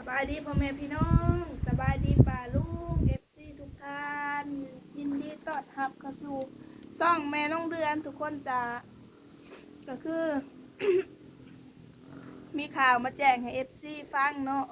สบายดีพ่อแม่พี่น้องสบายดีป่าลูกเอฟซีทุกท่าน ยินดีต้อนรับเข้าสู่ซ่องแม่น้องเดือนทุกคนจะก็คือ มีข่าวมาแจ้งให้เอฟซีฟังเนาะ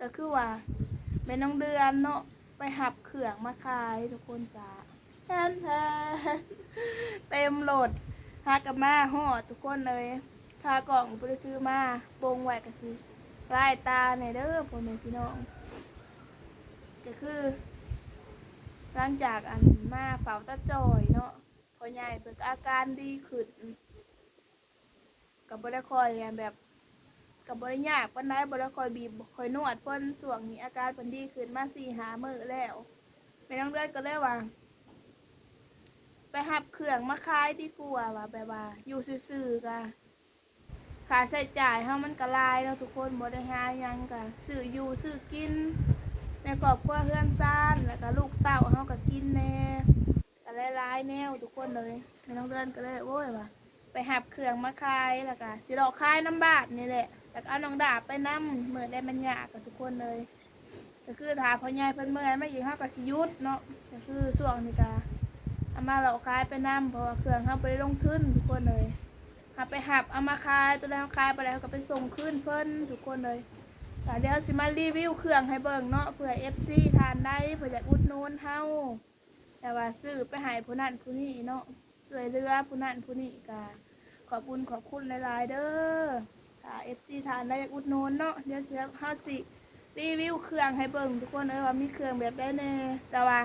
ก็คือว่าแม่น้องเดือนเนาะไปหับเขื่องมาขายทุกคนจ้าแทนแทนเต็มโหลดหากกับมาห่อทุกคนเลย ทากล่องบริถือมาโปงไหวกันสิลายตาในเด้อพ่อแม่พี่น้อง ก็คือ หลังจากอันมาเฝ้าตาจอยเนาะพอใหญ่เปิดอาการดีขึ้นกับบริคอยแบบกับบริยากปันได้บริคอยบีบคอยนวดเพิ่นส่วงนี้อาการเพิ่นดีขึ้นมาสี่หามือแล้วไม่ต้องเลือดก็เลยว่าไปหับเครื่องมาขายดีกว่าว่าแบบว่า อยู่ซื่อๆกะ ค่าใช้จ่ายเฮามันก็หลายเนาะทุกคนบ่ได้หาหยังก็ซื้ออยู่ซื้อกิน ในครอบครัวเฮือนซ่านแล้วก็ลูกเต้าเฮาก็กินแน่ก็หลายๆแนวทุกคนเลยไม่ต้องเดินก็เลยโอ้ยว่าไปหับเครื่องมาขายแล้วก็สิดอกขายน้ำบาทนี่แหละแล้วก็เอาน้องดาบไปนำมื้อได้มันยากกับทุกคนเลยก็คือถ้าพ่อใหญ่เพิ่นเมื่อยมาอีกเฮาก็สิยุดเนาะก็คือช่วงนี้ก็เอามาเราขายไปนำเพราะว่าเครื่องเฮาได้ลงทุนทุกคนเลย หับไปหับเอามาขายตัวแล้วขายไปแล้วก็ไปส่งขึ้นเพิ่นทุกคนเลยแต่เดี๋ยวสิมารีวิวเครื่องให้เบิ่งเนาะเผื่อ FC ทานได้เผื่ออยากอุดหนูนเฮาแต่ว่าซื้อไปให้ผู้นั้นผู้นี้เนาะช่วยเหลือผู้นั้นผู้นี้ก็ขอบคุณขอบคุณหลายๆเด้อถ้า FC ทานได้อยากอุดหนูนเนาะเดี๋ยวสิเฮาสิรีวิวเครื่องให้เบิ่งทุกคนเอ้ยว่ามีเครื่องแบบได้แน่แต่ว่า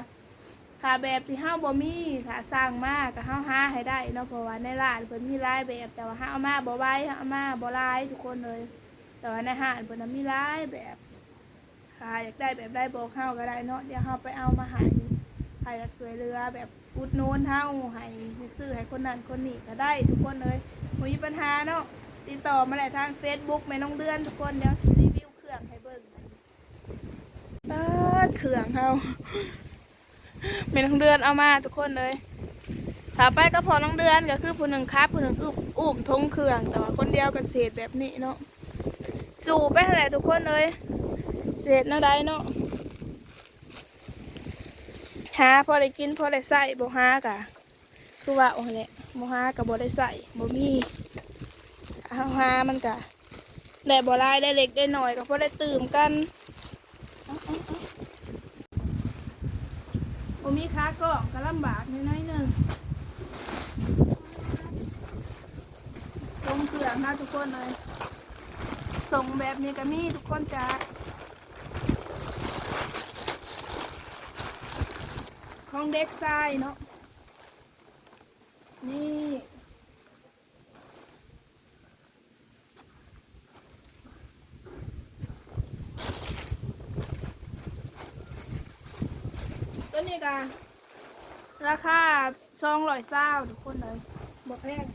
ถ้าแบบที่เฮาบ่มีถ้าสร้างมาก็เฮาหาให้ได้เนาะเพราะว่าในร้านเพิ่นมีหลายแบบแต่ว่าเฮาเอามาบ่ไหวเฮาเอามาบ่หลายทุกคนเลย แต่ว่าในห้างเพิ่นน่ะมีหลายแบบถ้าอยากได้แบบได้บอกเฮาก็ได้เนาะเดี๋ยวเฮาไปเอามาให้ใครอยากสวยเรือแบบอุดหนูนเฮาให้อยากซื้อให้คนนั้นคนนี้ก็ได้ทุกคนเลยบ่มีปัญหาเนาะติดต่อมาได้ทาง Facebook แม่น้องเดือนทุกคนเดี๋ยวรีวิวเครื่องให้เบิ่งเปิดเครื่องเฮา เป็นน้องเดือนเอามาทุกคนเลยถ้าไปก็พอน้องเดือนก็คือผู้หนึ่งครับผู้หนึ่งคืออุ้มทงเครื่อง แต่ว่าคนเดียวกันเศษแบบนี้เนาะสู่ไปอะไรทุกคนเลยเศษเนาะได้เนาะหาพอได้กินพอได้ใส่บ่หากะคือว่าโอ้แหละบ่หากับบ่ได้ใส่บ่มีเอาหามันกะได้บ่ลายได้เล็กได้หน่อยก็พอได้ตื่มกันเอาเอาเอา ค้าก็ก็ลำบากนิดน้อยหนึ่งส่งเครื่องนะทุกคนเลย ส่งแบบนี้ก็มีทุกคนจ้าของเด็กทรายเนาะ นี่ตัวนี้ก็ ราคาซองร้อยเศร้าทุกคนเลยหมดแพง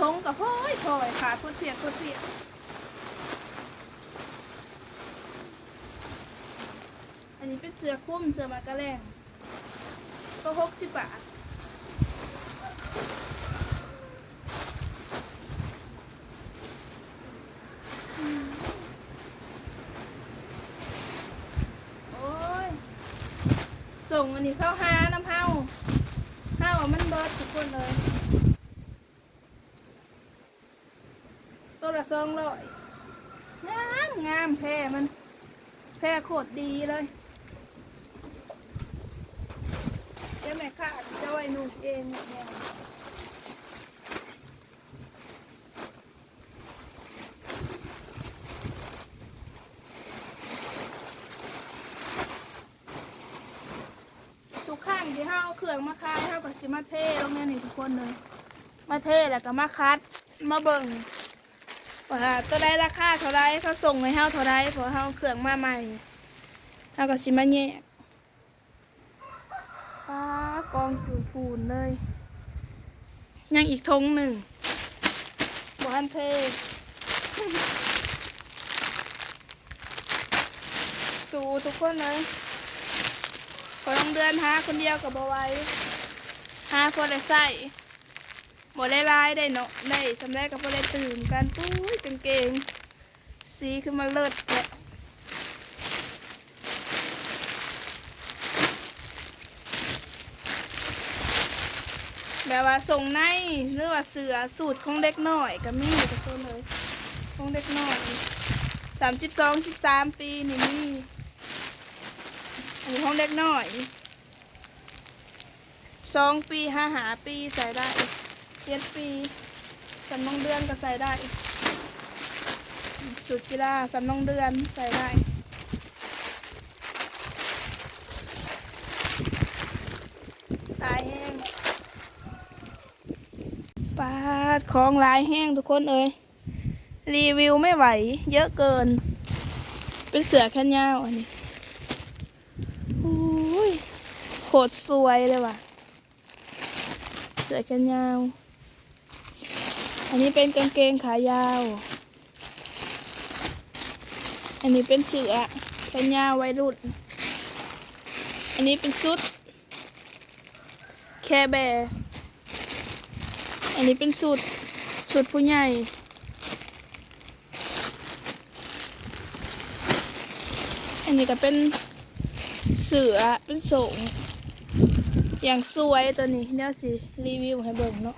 ทงกับพ่อยพ่อยขาดคนเสียคนเสีย อันนี้เป็นเสือคลุ้มเสือมากระแรงก็หกสิบบาทโอ้ย ส่งอันนี้เข้าหาน้ำเฮาเฮาอะมันเบิดทุกคนเลย ตัวละสองร้อยงามงามแพรมัน แพรโคตรดีเลย เดี๋ยวแม่ข้าจะไว้หนูเองเนี่ยทุกข้างที่เฮาเอาเครื่องมาคายเฮากับสิมาเทลงเนี่ยนี่ทุกคนเลย มาเทแล้วก็มาคัดมาเบิ่งว่าตัวได้ราคาเท่าไรเขาส่งให้เฮาเท่าไรเพราะเฮาเอาเครื่องมาใหม่เฮาก็สิมาแยก ป้ากองจูฟูนเลย ยังอีกทงหนึ่งพันเทสู่ทุกคนเลยพอต้องเดือนหาคนเดียวกับบไหว้หาพอได้ใส่บ่ได้ลายได้เนาะได้สำแรกกับพอได้ตื่นกันปุ้ยกางเกง สีขึ้นมาเลิศแหละ แบบว่าส่งในหรือว่าเสือสูตรของเด็กน้อยก็มีทุกคนเลยของเด็กน้อยสามสิบสองสิบสามปีนี่มีอันนี้ของเด็กน้อยสองปีห้าหาปีใส่ได้เจ็ดปีสำนองเดือนก็ใส่ได้ชุดกีฬาสำนองเดือนใส่ได้ ตายแห้งปาด ของลายแห้งทุกคนเอ้ยรีวิวไม่ไหว เยอะเกิน เป็นเสือแค่ยาวอันนี้อุ้ยโคตรสวยเลยว่ะ เสือแค่ยาว อันนี้เป็นกางเกงขายาว อันนี้เป็นเสือแขนยาววัยรุ่น อันนี้เป็นชุด แคร์แบร์อันนี้เป็นชุด ชุดผู้ใหญ่อันนี้ก็เป็นเสือเป็นสงอย่างสวยตัวนี้เดี๋ยวสิ รีวิวให้เบิ่งเนาะ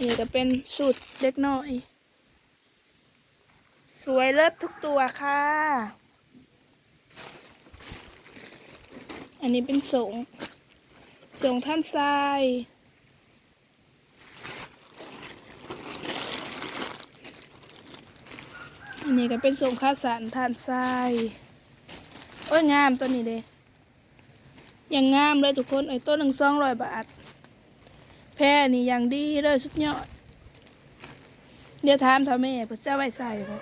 นี่ก็เป็นสูตรเล็กน้อย สวยเลิศทุกตัวค่ะ อันนี้เป็นสง สงท่านทราย อันนี้ก็เป็นสงข้าวสารท่านทราย โอ้ยงามตัวนี้เลยยังงามเลยทุกคนไอ้ต้นหนึ่งสองร้อยบาท แพ้นี่ย่างดีเลยสุดยอด เดี๋ยวถามทำแม่เพื่อจะไว้ใส่บ่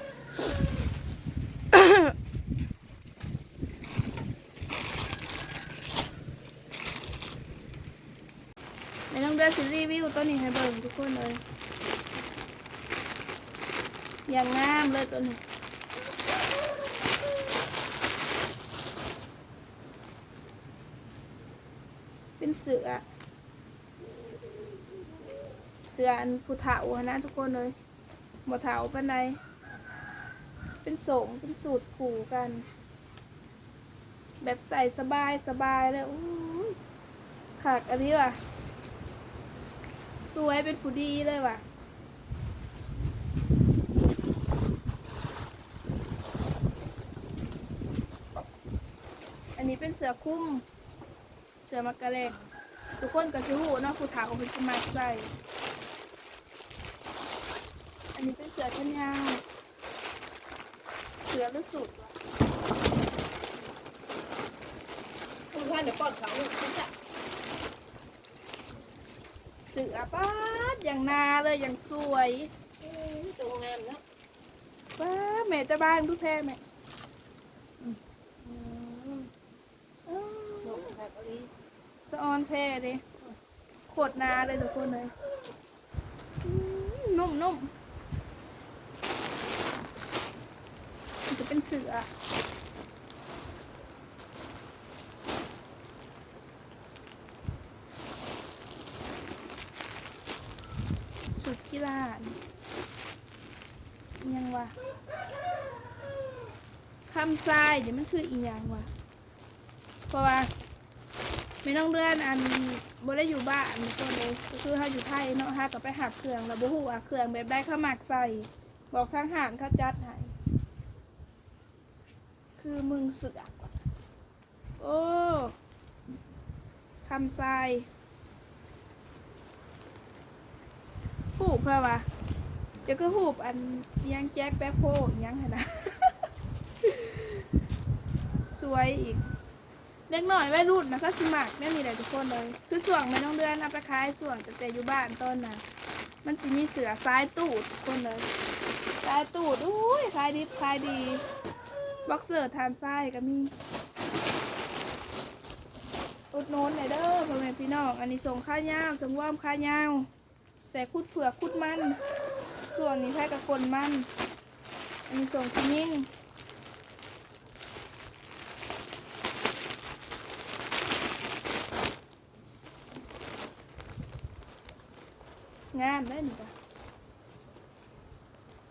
ไม่ต้องเดินสิรีวิวตัวนี้ให้เบิ่งทุกคนเลยอย่างงามเลยตัวนี้เป็นเสือเสืออันผู้เฒ่าอะนะทุกคนเลยบ่เฒ่าปานใดเป็นสงเป็นสูตรผูกัน แบบใส่สบายสบายเลยอู้ยขากอันนี้ว่ะ สวยเป็นผู้ดีเลยว่ะอันนี้เป็นเสือคุ้ม เสือมักกะเล็กทุกคนก็จะหูเนาะผู้เฒ่าเป็นสมัครใส่ อันนี้เป็นเสือชั้นยาเสือหรือสุดคุณท่านเดี๋ยวป้อนเขาคุณจะ เสือป้าดอย่างนาเลยอย่างสวยตัวงามนะป้าดแม่จะบ้านทุกแท้แม่อ้าวดอกแบบนี้สะออนแพ้ดิโคตรนาเลยทุกคนเลยอืมนุ่มนุ่มมันจะเป็นเสือ กีฬานอิหยังวะคำทรายเดี๋ยวมันคืออียังวะเพราะว่าไม่ต้องเลื่อนอันบ่ได้อยู่บ้านทุกคนเลยก็คือถ้าอยู่ไทยเนาะฮะก็ไปหักเครื่องแล้วบ่ฮู้ว่าเครื่องแบบได้ข้ามักใส่ บอกทางหารเขาจัดให้คือมึงเสือกว่ะโอ้คำทราย หูบเพื่อวะเดี๋ยวก็หูบอันยังแจ็คแบ็คโฮอิหยังหั่นนะสวยอีกเล็กหน่อยวัยรุ่นนะก็สมัครไม่มีอะไรทุกคนเลย คือส่วงไม่ต้องเดือนเอาไปขายส่วงแต่แต่อยู่บ้านต้นนะมันจะมีเสือซ้ายตูดทุกคนเลยซ้ายตูดอุ้ยขายดีขายดี บ็อกเซอร์ทานไส้ก็มีอุดหนุนหนเด้อพ่อแม่พี่น้อง อันนี้ส่งข้าวยาวส่งว่ามข้าวยาว ใส่คุดเผือกคุดมัน ส่วนนี้ใช้กับคนมัน อันนี้ส่งที่ยิ่งงามได้หนิจ้ะ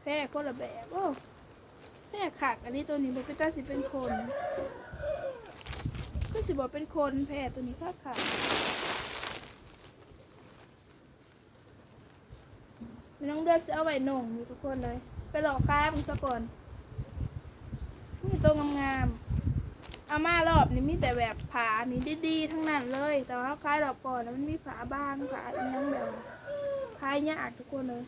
แพร่คนละแบบโอ้แพร่ขากอันนี้ตัวนี้บอกเป็นตาสิเป็นคน ก็สิบอกเป็นคนแพร่ตัวนี้ค่ะค่ะไม่ต้องเดือดจะเอาไว้หน่งอยู่ทุกคนเลย ไปหลอกค้ามึงซะก่อนนี่ตัวงามๆอาม่ารอบนี้มีแต่แบบผานี่ดีๆทั้งนั้นเลย แต่ว่าคล้ายรอบก่อนมันมีผาบางผาอีกยังแบบคล้ายยากทุกคนเลย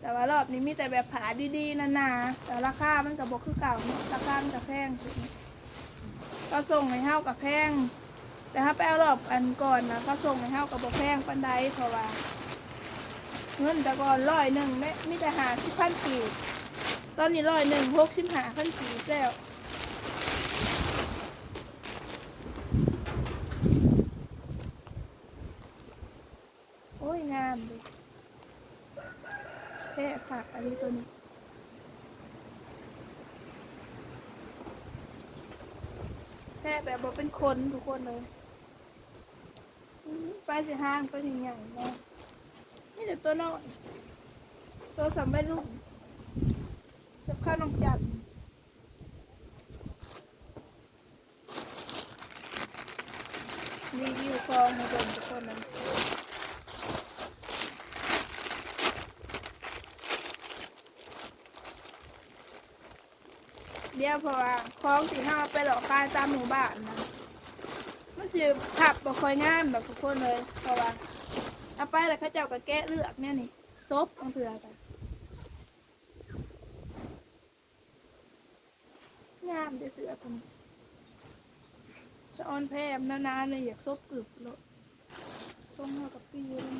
แต่ว่ารอบนี้มีแต่แบบผาดีๆนานๆแต่ราคา มันกับบกคือเก่าเนอะราคามันกับแพงก็ส่งให้เฮากับแพงแต่ถ้าไปเอารอบอันก่อนนะก็ส่งให้เฮากับบ่แพงปันใดเพราะว่า เงินแต่ก่อนร้อยหนึ่งไม่มีแต่หาสิบพันกีบตอนนี้ร้อยหนึ่งหกสิบหาพันกีบแล้วโอ้ยงามเลยแค่ค่ะอันนี้ตัวนี้แค่แบบบอกเป็นคนทุกคนเลยไปสิห้างก็ยังใหญ่ๆนะ นี่เดี๋ยวตัวน้อยตัวสำไม่รุ่นสับข้าวนงจัดรีวิวฟองมาดมทุกคนเลยเดี๋ยวพราะว่าคล้องสีห้าไปหลอกขายตามหมู่บ้านนะมันสิขับบ่ค่อยงามแบบทุกคนเลยเพราะว่า เอาไปแล้วเขาเจ้าก็แกะเลือกเนี่ยนี่ซบต้องเถื่อกันงามจะเสือผมจะออนแพมนานๆเลยอยากซบกึบโลดต้องเท่ากับปีเลย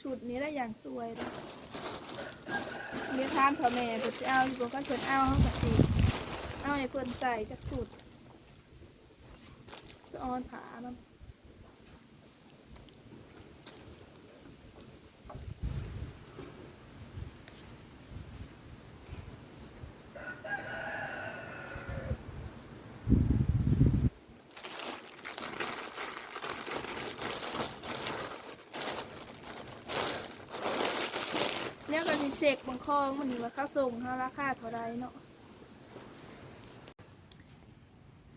ชุดนี้ได้อย่างสวยเลยเมียทานพ่อแม่เพิ่นสิเอาอยู่บ่ก็เพิ่นเอาเฮาก็สิเอาไอ้เพิ่อนใส่จะ ออนผามันเนี่ยก็สิเสกบางคองมันนี่ว่าเขาส่งเขาราคาเท่าไรเนาะ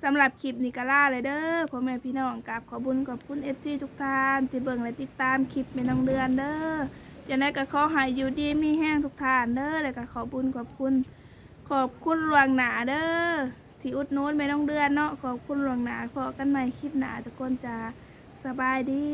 สำหรับคลิปนิกาล่าเลยเด้อพ่อแม่พี่น้องกับขอบุญขอบคุณเอฟซีทุกท่านที่เบิ่งและติดตามคลิปเป็นน้องเดือนเด้อจะได้กับขอหายอยู่ดีมีแห้งทุกท่านเด้อแล้วก็ขอบุญขอบคุณ ขอบคุณหลวงหนาเด้อที่อุดหนู้นไม่น้องเดือนเนาะขอบคุณหลวงหนาขอกันใหม่คลิปหนาทุกคนจะสบายดี